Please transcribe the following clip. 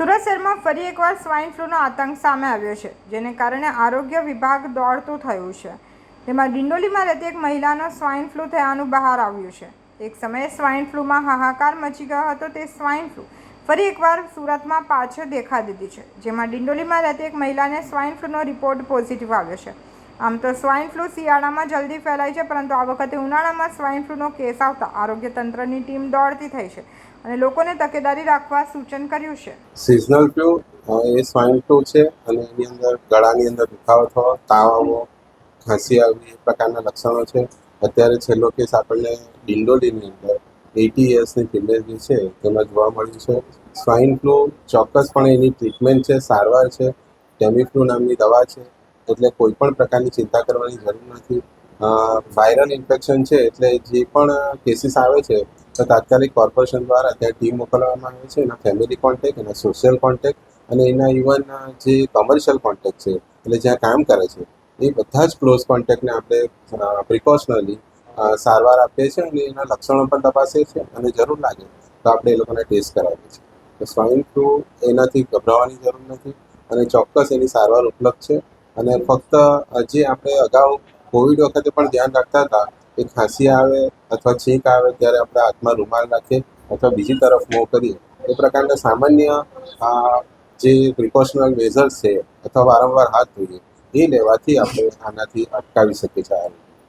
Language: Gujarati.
સુરત શહેરમાં ફરી એકવાર સ્વાઇન ફ્લૂનો આતંક સામે આવ્યો છે, જેને કારણે આરોગ્ય વિભાગ દોડતું થયું છે. તેમાં ડિંડોલીમાં રહેતી એક મહિલાનો સ્વાઇન ફ્લૂ થયાનું બહાર આવ્યું છે. એક સમયે સ્વાઇન ફ્લૂમાં હાહાકાર મચી ગયો હતો, તે સ્વાઇન ફ્લૂ ફરી એકવાર સુરતમાં પાછો દેખા દીધી છે, જેમાં ડિંડોલીમાં રહેતી એક મહિલાને સ્વાઇન ફ્લૂનો રિપોર્ટ પોઝિટિવ આવ્યો છે. આમ તો સ્વાઇન ફ્લૂ શિયાળામાં જલ્દી ફેલાય છે, પરંતુ આ વખતે ઉનાળામાં સ્વાઇન ફ્લૂનો કેસ આવતા આરોગ્ય તંત્રની ટીમ દોડતી થઈ છે અને લોકોને તકેદારી રાખવા સૂચન કર્યું છે. સિઝનલ ફ્લૂ એ સ્વાઇન ફ્લૂ છે અને એની અંદર ગળાની અંદર દુખાવો થવો, તાવ આવવો ખાંસી આવવી એ પ્રકારના લક્ષણો છે. અત્યારે છેલ્લો કેસ આપણને ડિંડોલીની અંદર એટી યર્સની ફિમેલ જે છે તેમાં જોવા મળ્યું છે. સ્વાઇન ફ્લૂ ચોક્કસપણે એની ટ્રીટમેન્ટ છે, સારવાર છે. ટેમિફ્લુ નામની દવા છે. એટલે કોઈ પણ પ્રકારની ચિંતા કરવાની જરૂર નથી. વાયરલ ઇન્ફેક્શન છે એટલે જે પણ કેસીસ આવે છે, તો તાત્કાલિક કોર્પોરેશન દ્વારા ત્યાં ટીમ મોકલવામાં આવે છે, એના ફેમિલી કોન્ટેક એના સોશિયલ કોન્ટેક અને એના ઇવન જે કોમર્શિયલ કોન્ટેક છે, એટલે જ્યાં કામ કરે છે, એ બધા જ ક્લોઝ કોન્ટેક્ટને આપણે પ્રિકોશનલી સારવાર આપીએ છીએ અને એના લક્ષણો પણ તપાસીએ છીએ અને જરૂર લાગે તો આપણે એ લોકોને ટેસ્ટ કરાવીએ છીએ. તો સ્વાઇન ફ્લૂ એનાથી ગભરાવાની જરૂર નથી અને ચોક્કસ એની સારવાર ઉપલબ્ધ છે. અને ફક્ત જે આપણે અગાઉ કોવિડ વખતે પણ ધ્યાન રાખતા હતા કે ખાંસી આવે અથવા છીંક આવે ત્યારે આપણે હાથમાં રૂમાલ રાખીએ અથવા બીજી તરફ મોં કરીએ, એ પ્રકારના સામાન્ય જે પ્રિકોશનલ મેઝર્સ છે અથવા વારંવાર હાથ ધોઈએ, એ લેવાથી આપણે આનાથી અટકાવી શકીએ છીએ.